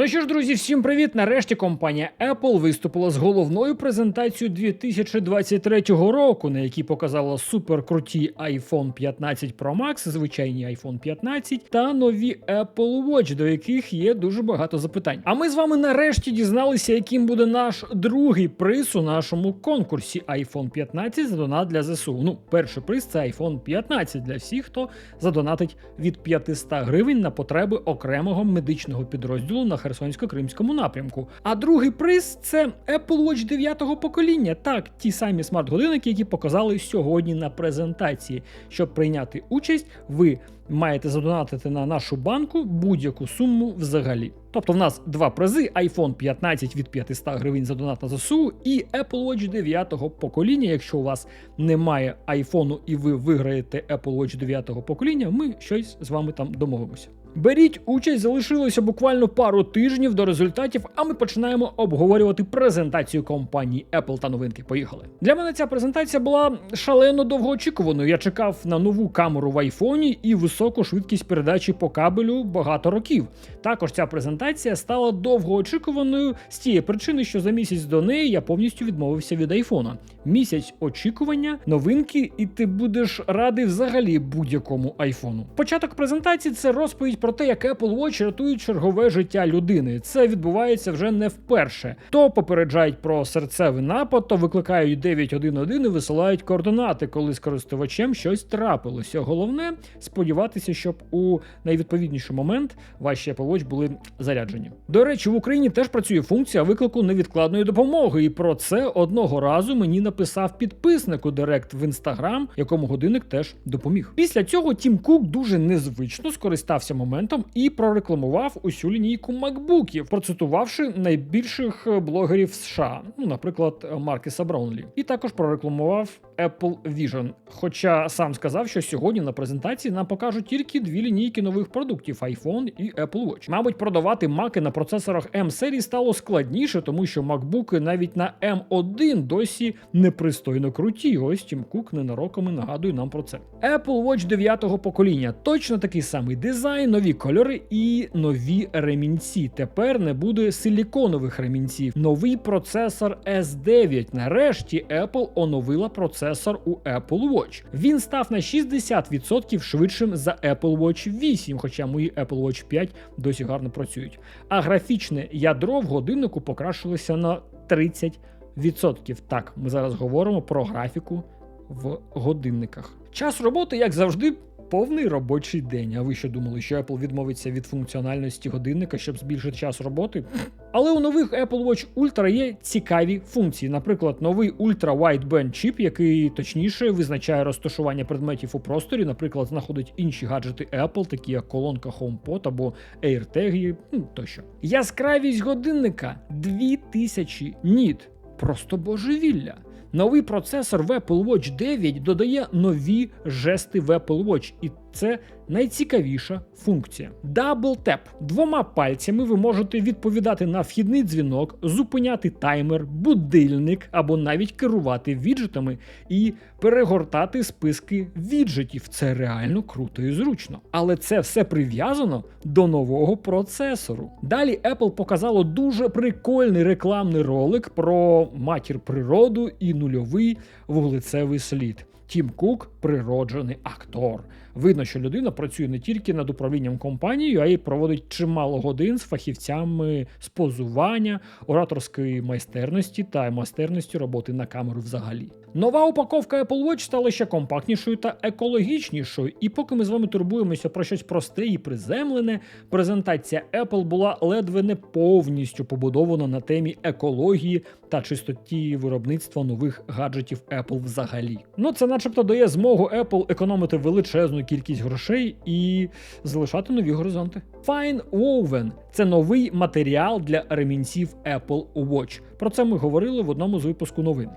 Ну що ж, друзі, всім привіт! Нарешті компанія Apple виступила з головною презентацією 2023 року, на якій показала суперкруті iPhone 15 Pro Max, звичайні iPhone 15 та нові Apple Watch, до яких є дуже багато запитань. А ми з вами нарешті дізналися, яким буде наш другий приз у нашому конкурсі iPhone 15 за донат для ЗСУ. Ну, перший приз це iPhone 15 для всіх, хто задонатить від 500 гривень на потреби окремого медичного підрозділу на Херсонсько-Кримському напрямку. А другий приз це Apple Watch 9-го покоління. Так, ті самі смарт-годинники, які показали сьогодні на презентації. Щоб прийняти участь, ви маєте задонатити на нашу банку будь-яку суму взагалі. Тобто в нас два призи: iPhone 15 від 500 гривень за донат на ЗСУ і Apple Watch 9-го покоління. Якщо у вас немає айфону і ви виграєте Apple Watch 9-го покоління, ми щось з вами там домовимося. Беріть участь, залишилося буквально пару тижнів до результатів, а ми починаємо обговорювати презентацію компанії Apple та новинки. Поїхали. Для мене ця презентація була шалено довгоочікуваною. Я чекав на нову камеру в айфоні і високу швидкість передачі по кабелю багато років. Також ця презентація стала довгоочікуваною з тієї причини, що за місяць до неї я повністю відмовився від айфона. Місяць очікування, новинки, і ти будеш радий взагалі будь-якому айфону. Початок презентації це розповідь про те, як Apple Watch рятують чергове життя людини. Це відбувається вже не вперше. То попереджають про серцевий напад, то викликають 911 і висилають координати, коли з користувачем щось трапилося. Головне сподіватися, щоб у найвідповідніший момент ваші Apple Watch були заряджені. До речі, в Україні теж працює функція виклику невідкладної допомоги, і про це одного разу мені написав підписник у Директ в Instagram, якому годинник теж допоміг. Після цього Тім Кук дуже незвично скористався моментом і прорекламував усю лінійку макбуків, процитувавши найбільших блогерів США, ну, наприклад, Маркеса Браунлі, і також прорекламував Apple Vision. Хоча сам сказав, що сьогодні на презентації нам покажуть тільки дві лінійки нових продуктів iPhone і Apple Watch. Мабуть, продавати маки на процесорах M серії стало складніше, тому що макбуки навіть на M1 досі непристойно круті. Ось Тім Кук ненароками нагадує нам про це. Apple Watch 9-го покоління точно такий самий дизайн, нові кольори і нові ремінці. Тепер не буде силіконових ремінців. Новий процесор S9. Нарешті Apple оновила процесор у Apple Watch. Він став на 60% швидшим за Apple Watch 8, хоча мої Apple Watch 5 досі гарно працюють. А графічне ядро в годиннику покращилося на 30%. Так, ми зараз говоримо про графіку в годинниках. Час роботи, як завжди, повний робочий день. А ви що думали, що Apple відмовиться від функціональності годинника, щоб збільшити час роботи? Але у нових Apple Watch Ultra є цікаві функції. Наприклад, новий Ultra Wideband чіп, який точніше визначає розташування предметів у просторі, наприклад, знаходить інші гаджети Apple, такі як колонка HomePod або AirTag, ну тощо. Яскравість годинника 2000 ніт. Просто божевілля. Новий процесор в Apple Watch 9 додає нові жести в Apple Watch, і це найцікавіша функція. Double Tap. Двома пальцями ви можете відповідати на вхідний дзвінок, зупиняти таймер, будильник або навіть керувати віджитами і перегортати списки віджитів. Це реально круто і зручно. Але це все прив'язано до нового процесору. Далі Apple показало дуже прикольний рекламний ролик про матір природу і нульовий вуглецевий слід. Тім Кук природжений актор. Видно, що людина працює не тільки над управлінням компанією, а й проводить чимало годин з фахівцями з позування, ораторської майстерності та майстерності роботи на камеру взагалі. Нова упаковка Apple Watch стала ще компактнішою та екологічнішою. І поки ми з вами турбуємося про щось просте і приземлене, презентація Apple була ледве не повністю побудована на темі екології та чистоті виробництва нових гаджетів Apple взагалі. Ну це, начебто, дає змогу Apple економити величезну кількість грошей і залишати нові горизонти. Fine Woven – це новий матеріал для ремінців Apple Watch. Про це ми говорили в одному з випуску новин.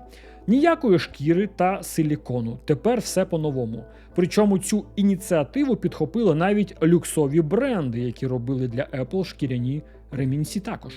Ніякої шкіри та силікону. Тепер все по-новому. Причому цю ініціативу підхопили навіть люксові бренди, які робили для Apple шкіряні ремінці також.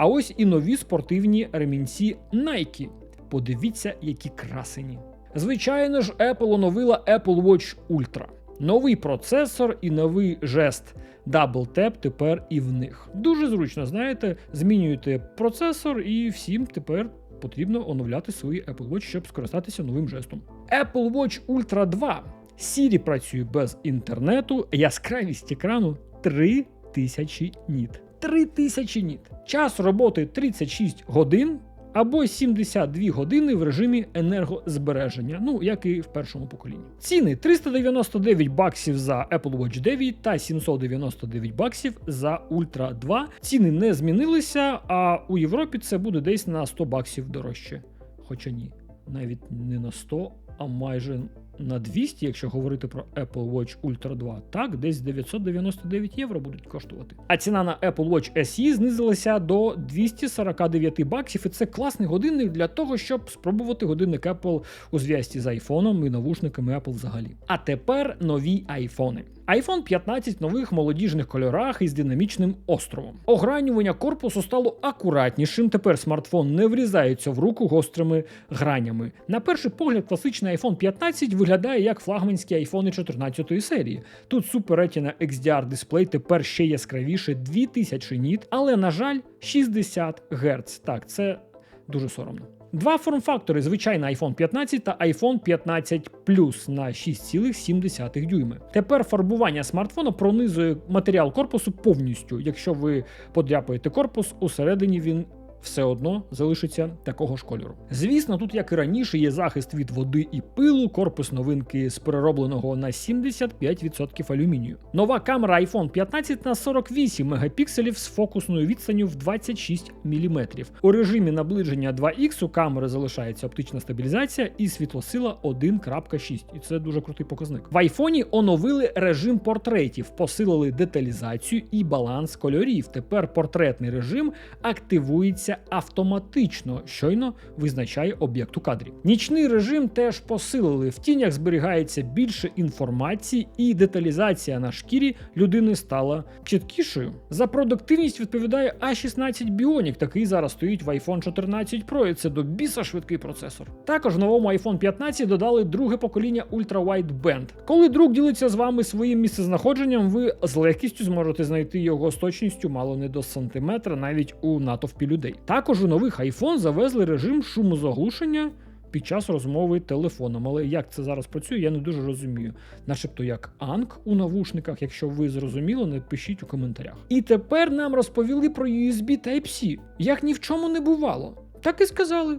А ось і нові спортивні ремінці Nike. Подивіться, які красені. Звичайно ж, Apple оновила Apple Watch Ultra. Новий процесор і новий жест Double Tap тепер і в них. Дуже зручно, знаєте, змінюєте процесор, і всім тепер потрібно оновляти свої Apple Watch, щоб скористатися новим жестом. Apple Watch Ultra 2. Siri працює без інтернету, яскравість екрану 3000 ніт. 3000 ніт. Час роботи 36 годин або 72 години в режимі енергозбереження, ну як і в першому поколінні. Ціни 399 баксів за Apple Watch 9 та 799 баксів за Ultra 2. Ціни не змінилися, а у Європі це буде десь на 100 баксів дорожче. Хоча ні, навіть не на 100, а майже на 200, якщо говорити про Apple Watch Ultra 2, так, десь 999 євро будуть коштувати. А ціна на Apple Watch SE знизилася до 249 баксів, і це класний годинник для того, щоб спробувати годинник Apple у зв'язці з айфоном і навушниками Apple взагалі. А тепер нові айфони. iPhone 15 в нових молодіжних кольорах із динамічним островом. Огранювання корпусу стало акуратнішим. Тепер смартфон не врізається в руку гострими гранями. На перший погляд, класичний iPhone 15 виглядає як флагманські iPhone 14 серії. Тут Super Retina XDR дисплей тепер ще яскравіше 2000 ніт, але на жаль, 60 Гц. Так, це дуже соромно. Два форм-фактори: звичайно, iPhone 15 та iPhone 15 Plus на 6,7 дюйми. Тепер фарбування смартфона пронизує матеріал корпусу повністю. Якщо ви подряпаєте корпус, усередині він. Все одно залишиться такого ж кольору. Звісно, тут, як і раніше, є захист від води і пилу, корпус новинки з переробленого на 75% алюмінію. Нова камера iPhone 15 на 48 мегапікселів з фокусною відстанню в 26 мм. У режимі наближення 2X у камери залишається оптична стабілізація і світлосила 1.6. І це дуже крутий показник. В айфоні оновили режим портретів, посилили деталізацію і баланс кольорів. Тепер портретний режим активується автоматично, щойно визначає об'єкт у кадрі. Нічний режим теж посилили. В тінях зберігається більше інформації, і деталізація на шкірі людини стала чіткішою. За продуктивність відповідає A16 Bionic, такий зараз стоїть в iPhone 14 Pro, і це до біса швидкий процесор. Також новому iPhone 15 додали друге покоління Ultra Wideband. Коли друг ділиться з вами своїм місцезнаходженням, ви з легкістю зможете знайти його з точністю мало не до сантиметра, навіть у натовпі людей. Також у нових iPhone завезли режим шумозаглушення під час розмови телефоном. Але як це зараз працює, я не дуже розумію. Начебто як анк у навушниках, якщо ви зрозуміли, напишіть у коментарях. І тепер нам розповіли про USB Type-C, як ні в чому не бувало. Так і сказали.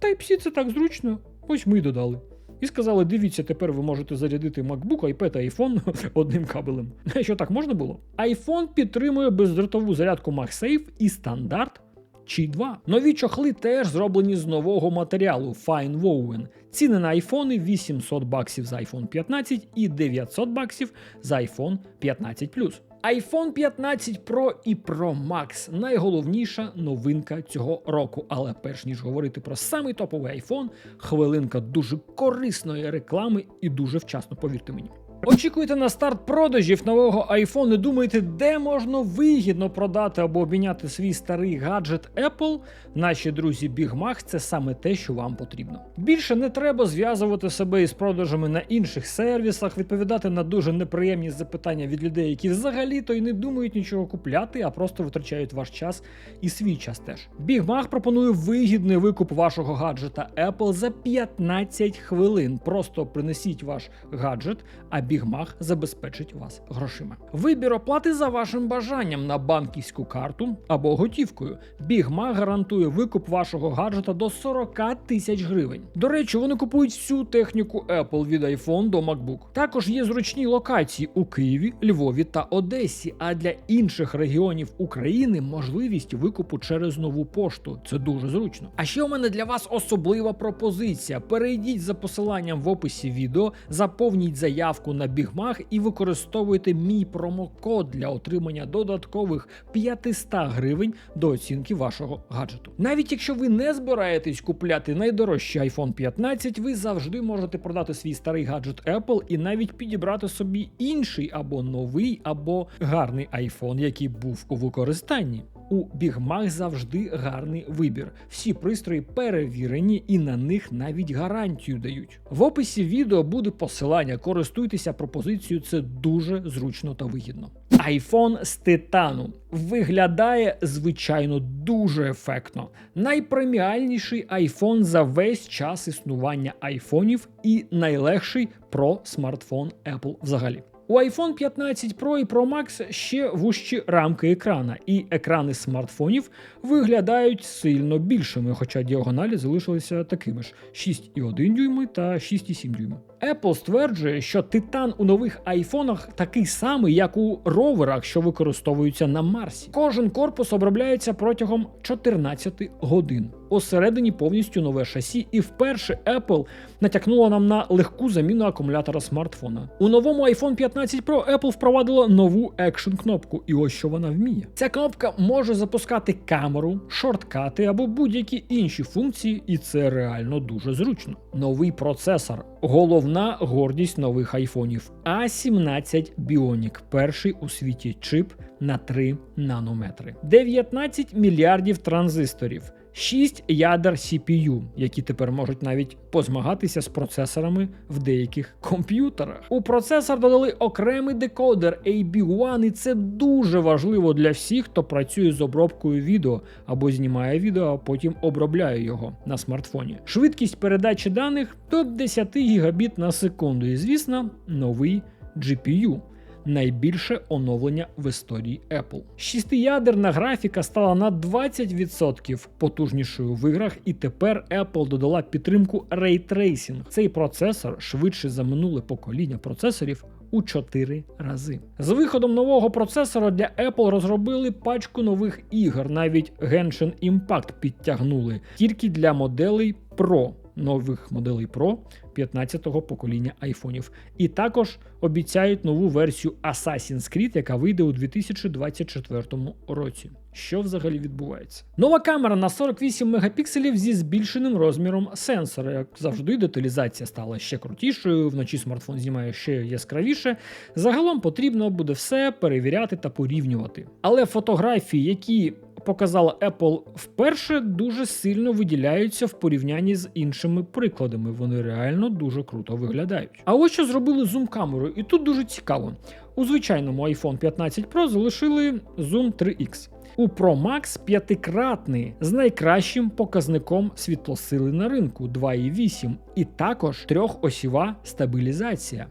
Type-C це так зручно. Ось ми й додали. І сказали: дивіться, тепер ви можете зарядити MacBook, iPad та iPhone одним кабелем. Що так можна було? iPhone підтримує бездротову зарядку MagSafe і стандарт чи 2. Нові чохли теж зроблені з нового матеріалу Fine Woven. Ціни на айфони 800 баксів за iPhone 15 і 900 баксів за iPhone 15 Plus. iPhone 15 Pro і Pro Max найголовніша новинка цього року. Але перш ніж говорити про самий топовий iPhone, хвилинка дуже корисної реклами і дуже вчасно, повірте мені. Очікуєте на старт продажів нового iPhone і думаєте, де можна вигідно продати або обміняти свій старий гаджет Apple? Наші друзі BigMag – це саме те, що вам потрібно. Більше не треба зв'язувати себе із продажами на інших сервісах, відповідати на дуже неприємні запитання від людей, які взагалі-то й не думають нічого купляти, а просто витрачають ваш час і свій час теж. BigMag пропонує вигідний викуп вашого гаджета Apple за 15 хвилин. Просто принесіть ваш гаджет, а Бігмаг забезпечить вас грошима. Вибір оплати за вашим бажанням на банківську карту або готівкою. Бігмаг гарантує викуп вашого гаджета до 40 тисяч гривень. До речі, вони купують всю техніку Apple від iPhone до MacBook. Також є зручні локації у Києві, Львові та Одесі. А для інших регіонів України можливість викупу через нову пошту. Це дуже зручно. А ще у мене для вас особлива пропозиція. Перейдіть за посиланням в описі відео, заповніть заявку на Бігмаг і використовуйте мій промокод для отримання додаткових 500 гривень до оцінки вашого гаджету. Навіть якщо ви не збираєтесь купляти найдорожчий iPhone 15, ви завжди можете продати свій старий гаджет Apple і навіть підібрати собі інший або новий, або гарний iPhone, який був у використанні. У бігмах завжди гарний вибір. Всі пристрої перевірені і на них навіть гарантію дають. В описі відео буде посилання. Користуйтеся пропозицією, це дуже зручно та вигідно. iPhone з титану виглядає звичайно дуже ефектно. Найпреміальніший iPhone за весь час існування айфонів і найлегший про смартфон Apple взагалі. У iPhone 15 Pro і Pro Max ще вужчі рамки екрана, і екрани смартфонів виглядають сильно більшими, хоча діагоналі залишилися такими ж: 6,1 дюйми та 6,7 дюйма. Apple стверджує, що титан у нових айфонах такий самий, як у роверах, що використовуються на Марсі. Кожен корпус обробляється протягом 14 годин. Усередині повністю нове шасі, і вперше Apple натякнула нам на легку заміну акумулятора смартфона. У новому iPhone 15 Pro Apple впровадила нову екшн кнопку, і ось що вона вміє. Ця кнопка може запускати камеру, шорткати або будь-які інші функції, і це реально дуже зручно. Новий процесор. Головна гордість нових айфонів A17 Bionic, перший у світі чип на 3 нанометри, 19 мільярдів транзисторів. 6 ядер CPU, які тепер можуть навіть позмагатися з процесорами в деяких комп'ютерах. У процесор додали окремий декодер AB1, і це дуже важливо для всіх, хто працює з обробкою відео або знімає відео, а потім обробляє його на смартфоні. Швидкість передачі даних до 10 гігабіт на секунду. І звісно, новий GPU найбільше оновлення в історії Apple. Шістиядерна графіка стала на 20% потужнішою в іграх, і тепер Apple додала підтримку Ray Tracing. Цей процесор швидше за минуле покоління процесорів. У 4 рази з виходом нового процесора для Apple розробили пачку нових ігор. Навіть Genshin Impact підтягнули тільки для моделей Pro, нових моделей Pro 15-го покоління айфонів. І також обіцяють нову версію Assassin's Creed, яка вийде у 2024 році. Що взагалі відбувається? Нова камера на 48 мегапікселів зі збільшеним розміром сенсора. Як завжди, деталізація стала ще крутішою. Вночі смартфон знімає ще яскравіше. Загалом потрібно буде все перевіряти та порівнювати. Але фотографії, які показала Apple вперше, дуже сильно виділяються в порівнянні з іншими прикладами. Вони реально дуже круто виглядають. А ось що зробили зум-камерою, і тут дуже цікаво. У звичайному iPhone 15 Pro залишили зум 3X. У Pro Max п'ятикратний з найкращим показником світлосили на ринку 2,8, і також трьохосіва стабілізація.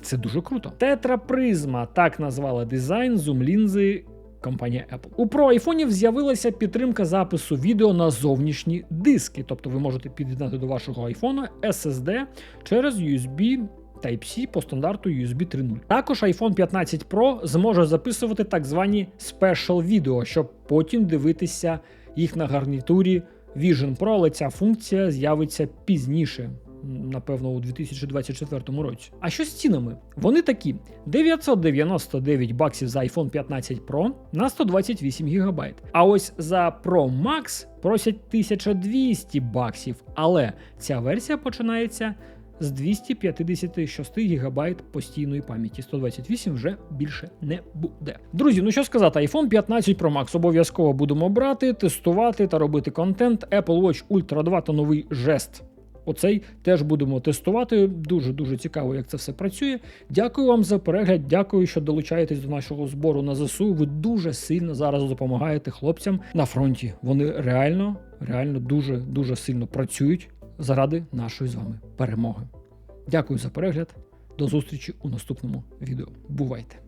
Це дуже круто. Тетрапризма так назвала дизайн зум-лінзи компанія Apple. У Pro айфонів з'явилася підтримка запису відео на зовнішні диски, тобто ви можете під'єднати до вашого айфона SSD через USB. Type-C по стандарту USB 3.0. Також iPhone 15 Pro зможе записувати так звані Special відео, щоб потім дивитися їх на гарнітурі Vision Pro, але ця функція з'явиться пізніше. Напевно, у 2024 році. А що з цінами? Вони такі: 999 баксів за iPhone 15 Pro на 128 ГБ. А ось за Pro Max просять 1200 баксів. Але ця версія починається з 256 ГБ постійної пам'яті. 128 вже більше не буде. Друзі, ну що сказати, iPhone 15 Pro Max обов'язково будемо брати, тестувати та робити контент. Apple Watch Ultra 2 та новий жест. Оцей теж будемо тестувати. Дуже дуже цікаво, як це все працює. Дякую вам за перегляд. Дякую, що долучаєтесь до нашого збору на ЗСУ. Ви дуже сильно зараз допомагаєте хлопцям на фронті. Вони реально, реально дуже дуже сильно працюють заради нашої з вами перемоги. Дякую за перегляд. До зустрічі у наступному відео. Бувайте!